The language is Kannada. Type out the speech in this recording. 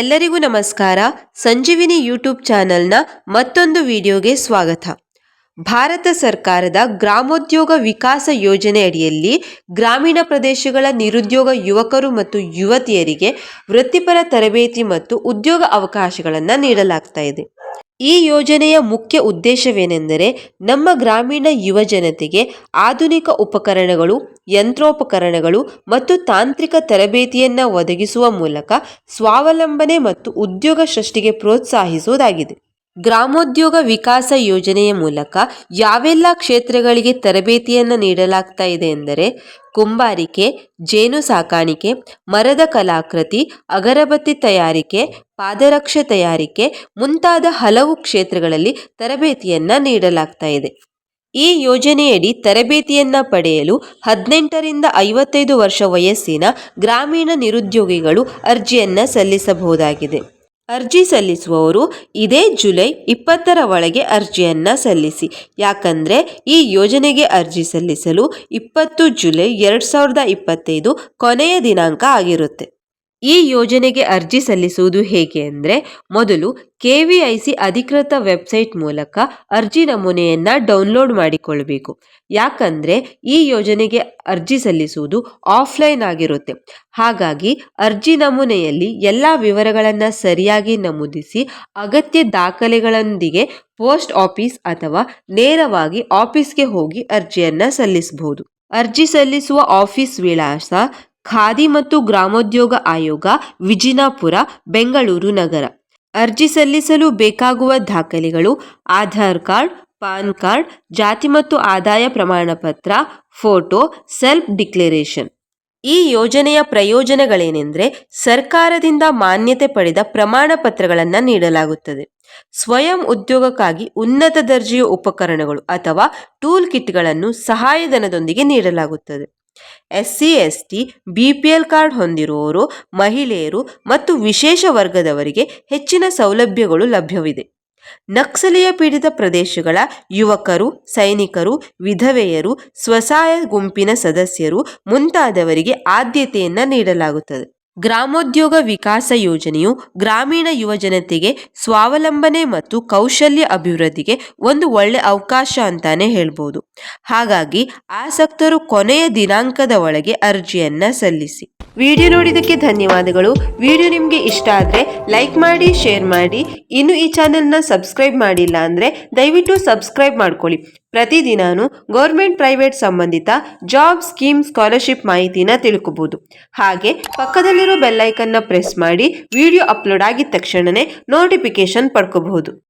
ಎಲ್ಲರಿಗೂ ನಮಸ್ಕಾರ. ಸಂಜೀವಿನಿ ಯೂಟ್ಯೂಬ್ ಚಾನೆಲ್ನ ಮತ್ತೊಂದು ವಿಡಿಯೋಗೆ ಸ್ವಾಗತ. ಭಾರತ ಸರ್ಕಾರದ ಗ್ರಾಮೋದ್ಯೋಗ ವಿಕಾಸ ಯೋಜನೆ ಅಡಿಯಲ್ಲಿ ಗ್ರಾಮೀಣ ಪ್ರದೇಶಗಳ ನಿರುದ್ಯೋಗ ಯುವಕರು ಮತ್ತು ಯುವತಿಯರಿಗೆ ವೃತ್ತಿಪರ ತರಬೇತಿ ಮತ್ತು ಉದ್ಯೋಗ ಅವಕಾಶಗಳನ್ನು ನೀಡಲಾಗ್ತಾ ಇದೆ. ಈ ಯೋಜನೆಯ ಮುಖ್ಯ ಉದ್ದೇಶವೇನೆಂದರೆ ನಮ್ಮ ಗ್ರಾಮೀಣ ಯುವ ಜನತೆಗೆ ಆಧುನಿಕ ಉಪಕರಣಗಳು, ಯಂತ್ರೋಪಕರಣಗಳು ಮತ್ತು ತಾಂತ್ರಿಕ ತರಬೇತಿಯನ್ನು ಒದಗಿಸುವ ಮೂಲಕ ಸ್ವಾವಲಂಬನೆ ಮತ್ತು ಉದ್ಯೋಗ ಸೃಷ್ಟಿಗೆ ಪ್ರೋತ್ಸಾಹಿಸುವುದಾಗಿದೆ. ಗ್ರಾಮೋದ್ಯೋಗ ವಿಕಾಸ ಯೋಜನೆಯ ಮೂಲಕ ಯಾವೆಲ್ಲ ಕ್ಷೇತ್ರಗಳಿಗೆ ತರಬೇತಿಯನ್ನು ನೀಡಲಾಗ್ತಾ ಇದೆ ಎಂದರೆ, ಕುಂಬಾರಿಕೆ, ಜೇನು ಸಾಕಾಣಿಕೆ, ಮರದ ಕಲಾಕೃತಿ, ಅಗರಬತ್ತಿ ತಯಾರಿಕೆ, ಪಾದರಕ್ಷೆ ತಯಾರಿಕೆ ಮುಂತಾದ ಹಲವು ಕ್ಷೇತ್ರಗಳಲ್ಲಿ ತರಬೇತಿಯನ್ನು ನೀಡಲಾಗ್ತಾ ಇದೆ. ಈ ಯೋಜನೆಯಡಿ ತರಬೇತಿಯನ್ನು ಪಡೆಯಲು ಹದಿನೆಂಟರಿಂದ ಐವತ್ತೈದು ವರ್ಷ ವಯಸ್ಸಿನ ಗ್ರಾಮೀಣ ನಿರುದ್ಯೋಗಿಗಳು ಅರ್ಜಿಯನ್ನು ಸಲ್ಲಿಸಬಹುದಾಗಿದೆ. ಅರ್ಜಿ ಸಲ್ಲಿಸುವವರು ಇದೇ ಜುಲೈ ಇಪ್ಪತ್ತರ ಒಳಗೆ ಅರ್ಜಿಯನ್ನು ಸಲ್ಲಿಸಿ. ಯಾಕಂದರೆ ಈ ಯೋಜನೆಗೆ ಅರ್ಜಿ ಸಲ್ಲಿಸಲು ಇಪ್ಪತ್ತು ಜುಲೈ ಎರಡು ಸಾವಿರದ ಇಪ್ಪತ್ತೈದು ಕೊನೆಯ ದಿನಾಂಕ ಆಗಿರುತ್ತೆ. ಈ ಯೋಜನೆಗೆ ಅರ್ಜಿ ಸಲ್ಲಿಸುವುದು ಹೇಗೆ ಅಂದರೆ ಮೊದಲು ಕೆ ಅಧಿಕೃತ ವೆಬ್ಸೈಟ್ ಮೂಲಕ ಅರ್ಜಿ ನಮೂನೆಯನ್ನು ಡೌನ್ಲೋಡ್ ಮಾಡಿಕೊಳ್ಬೇಕು. ಯಾಕಂದರೆ ಈ ಯೋಜನೆಗೆ ಅರ್ಜಿ ಸಲ್ಲಿಸುವುದು ಆಫ್ಲೈನ್ ಆಗಿರುತ್ತೆ. ಹಾಗಾಗಿ ಅರ್ಜಿ ನಮೂನೆಯಲ್ಲಿ ಎಲ್ಲ ವಿವರಗಳನ್ನು ಸರಿಯಾಗಿ ನಮೂದಿಸಿ ಅಗತ್ಯ ದಾಖಲೆಗಳೊಂದಿಗೆ ಪೋಸ್ಟ್ ಆಫೀಸ್ ಅಥವಾ ನೇರವಾಗಿ ಆಫೀಸ್ಗೆ ಹೋಗಿ ಅರ್ಜಿಯನ್ನು ಸಲ್ಲಿಸಬಹುದು ಅರ್ಜಿ ಸಲ್ಲಿಸುವ ಆಫೀಸ್ ವಿಳಾಸ ಖಾದಿ ಮತ್ತು ಗ್ರಾಮೋದ್ಯೋಗ ಆಯೋಗ, ವಿಜಿನಾಪುರ, ಬೆಂಗಳೂರು ನಗರ. ಅರ್ಜಿ ಸಲ್ಲಿಸಲು ಬೇಕಾಗುವ ದಾಖಲೆಗಳು ಆಧಾರ್ ಕಾರ್ಡ್, ಪಾನ್ ಕಾರ್ಡ್, ಜಾತಿ ಮತ್ತು ಆದಾಯ ಪ್ರಮಾಣ ಪತ್ರ ಫೋಟೋ, ಸೆಲ್ಫ್ ಡಿಕ್ಲರೇಷನ್. ಈ ಯೋಜನೆಯ ಪ್ರಯೋಜನಗಳೇನೆಂದರೆ ಸರ್ಕಾರದಿಂದ ಮಾನ್ಯತೆ ಪಡೆದ ಪ್ರಮಾಣ ಪತ್ರಗಳನ್ನು ನೀಡಲಾಗುತ್ತದೆ. ಸ್ವಯಂ ಉದ್ಯೋಗಕ್ಕಾಗಿ ಉನ್ನತ ದರ್ಜೆಯ ಉಪಕರಣಗಳು ಅಥವಾ ಟೂಲ್ ಕಿಟ್ಗಳನ್ನು ಸಹಾಯಧನದೊಂದಿಗೆ ನೀಡಲಾಗುತ್ತದೆ. S C S T B card ಹೊಂದಿರುವವರು, ಮಹಿಳೆಯರು ಮತ್ತು ವಿಶೇಷ ವರ್ಗದವರಿಗೆ ಹೆಚ್ಚಿನ ಸೌಲಭ್ಯಗಳು ಲಭ್ಯವಿದೆ. ನಕ್ಸಲೀಯ ಪೀಡಿತ ಪ್ರದೇಶಗಳ ಯುವಕರು, ಸೈನಿಕರು, ವಿಧವೆಯರು, ಸ್ವಸಹಾಯ ಗುಂಪಿನ ಸದಸ್ಯರು ಮುಂತಾದವರಿಗೆ ಆದ್ಯತೆಯನ್ನು ನೀಡಲಾಗುತ್ತದೆ. ಗ್ರಾಮೋದ್ಯೋಗ ವಿಕಾಸ ಯೋಜನೆಯು ಗ್ರಾಮೀಣ ಯುವಜನತೆಗೆ ಸ್ವಾವಲಂಬನೆ ಮತ್ತು ಕೌಶಲ್ಯ ಅಭಿವೃದ್ಧಿಗೆ ಒಂದು ಒಳ್ಳೆ ಅವಕಾಶ ಅಂತಾನೆ ಹೇಳ್ಬೋದು. ಹಾಗಾಗಿ ಆಸಕ್ತರು ಕೊನೆಯ ದಿನಾಂಕದ ಒಳಗೆ ಅರ್ಜಿಯನ್ನ ಸಲ್ಲಿಸಿ. ವಿಡಿಯೋ ನೋಡಿದ್ದಕ್ಕೆ ಧನ್ಯವಾದಗಳು. ವಿಡಿಯೋ ನಿಮಗೆ ಇಷ್ಟ ಆದರೆ ಲೈಕ್ ಮಾಡಿ, ಶೇರ್ ಮಾಡಿ. ಇನ್ನು ಈ ಚಾನೆಲ್ನ ಸಬ್ಸ್ಕ್ರೈಬ್ ಮಾಡಿಲ್ಲ ಅಂದರೆ ದಯವಿಟ್ಟು ಸಬ್ಸ್ಕ್ರೈಬ್ ಮಾಡ್ಕೊಳ್ಳಿ. ಪ್ರತಿದಿನಾನು ಗೌರ್ಮೆಂಟ್ ಪ್ರೈವೇಟ್ ಸಂಬಂಧಿತ ಜಾಬ್ ಸ್ಕೀಮ್ ಸ್ಕಾಲರ್ಶಿಪ್ ಮಾಹಿತಿನ ತಿಳ್ಕೊಬಹುದು ಹಾಗೆ ಪಕ್ಕದಲ್ಲಿರೋ ಬೆಲ್ಲೈಕನ್ನ ಪ್ರೆಸ್ ಮಾಡಿ ವಿಡಿಯೋ ಅಪ್ಲೋಡ್ ಆಗಿದ ತಕ್ಷಣನೇ ನೋಟಿಫಿಕೇಶನ್ ಪಡ್ಕೋಬಹುದು.